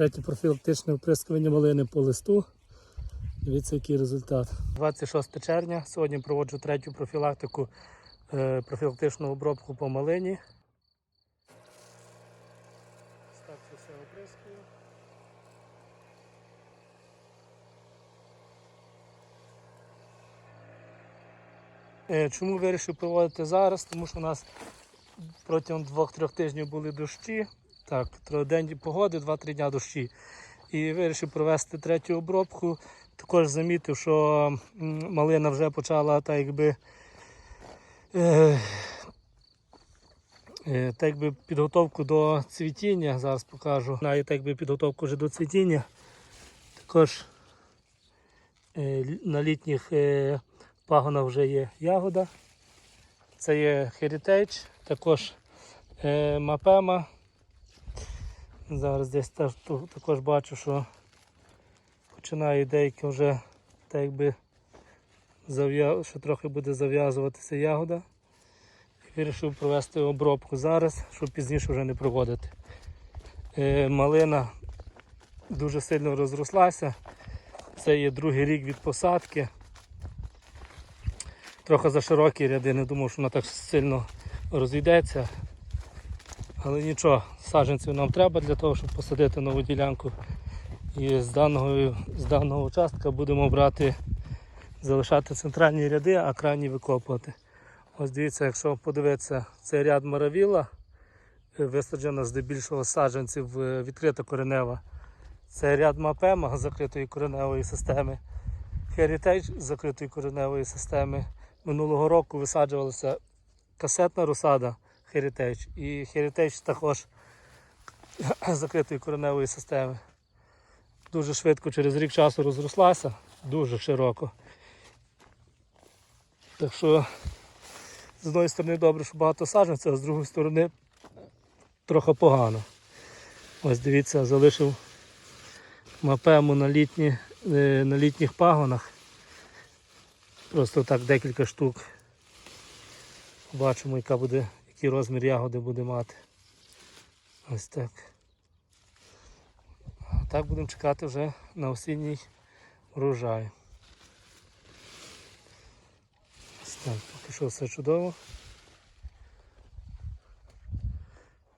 Третє профілактичне оприскування малини по листу. Дивіться, який результат. 26 червня. Сьогодні проводжу третю профілактику, е, профілактичну обробку по малині. Так це все оприскую. Е, Чому вирішив проводити зараз? Тому що у нас протягом двох-трьох тижнів були дощі. Так, трьохденні погоди, два-три дня дощі. І вирішив провести третю обробку. Також замітив, що малина вже почала так якби, е, е, так якби підготовку до цвітіння. Зараз покажу. Навіть так якби підготовку вже до цвітіння. Також е, на літніх е, пагонах вже є ягода. Це є Heritage, також е, Мапема. Зараз десь теж також бачу, що починає деякі вже так якби що трохи буде зав'язуватися ягода. Вирішив провести обробку зараз, щоб пізніше вже не проводити. Е, малина дуже сильно розрослася. Це є другий рік від посадки. Трохи за широкі ряди, не думав, що вона так сильно розійдеться. Але нічого, саджанців нам треба для того, щоб посадити нову ділянку. І з даного, з даного участка будемо брати, залишати центральні ряди, а крайні викопувати. Ось дивіться, якщо подивитися, це ряд маравіла, е, висаджено здебільшого саджанців е, відкрита коренева. Це ряд мапема закритої кореневої системи. Heritage закритої кореневої системи. Минулого року висаджувалася касетна розсада Heritage і Heritage також закритої кореневої системи. Дуже швидко через рік часу розрослася, дуже широко. Так що з одної сторони добре, що багато саджанців, а з другої сторони трохи погано. Ось дивіться, залишив мапему на, літні, е, на літніх пагонах. Просто так декілька штук. Бачимо, яка буде, який розмір ягоди буде мати. Ось так. Так будемо чекати вже на осінній врожай. Ось так, поки що все чудово.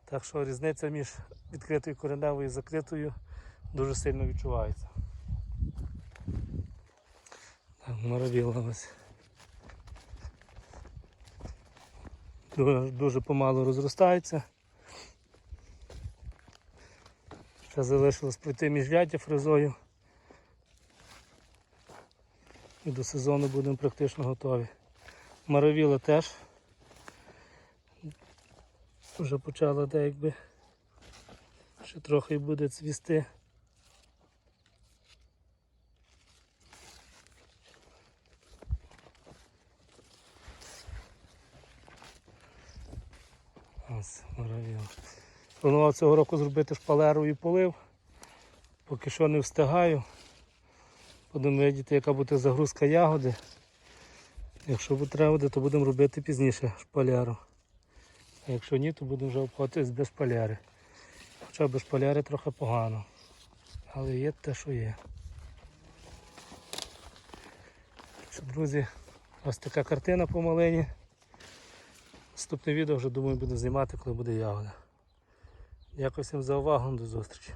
Так що різниця між відкритою кореневою і закритою дуже сильно відчувається. Так, моровіла ось. Дуже, помало розростається. Ще залишилось пройти міжряддя фрезою. І до сезону будемо практично готові. Маровіла теж вже почала деякби. Ще трохи буде цвісти. Ось моровіла. Планував цього року зробити шпалеру і полив. Поки що не встигаю. Будемо видіти, яка буде загрузка ягоди. Якщо буде треба, то будемо робити пізніше шпалеру. А якщо ні, то будемо вже обходитись без шпаляри. Хоча без шпаляри трохи погано. Але є те, що є. Друзі, ось така картина по малині. Наступне відео вже думаю буду знімати, коли буде ягода. Дякую всім за увагу, до зустрічі.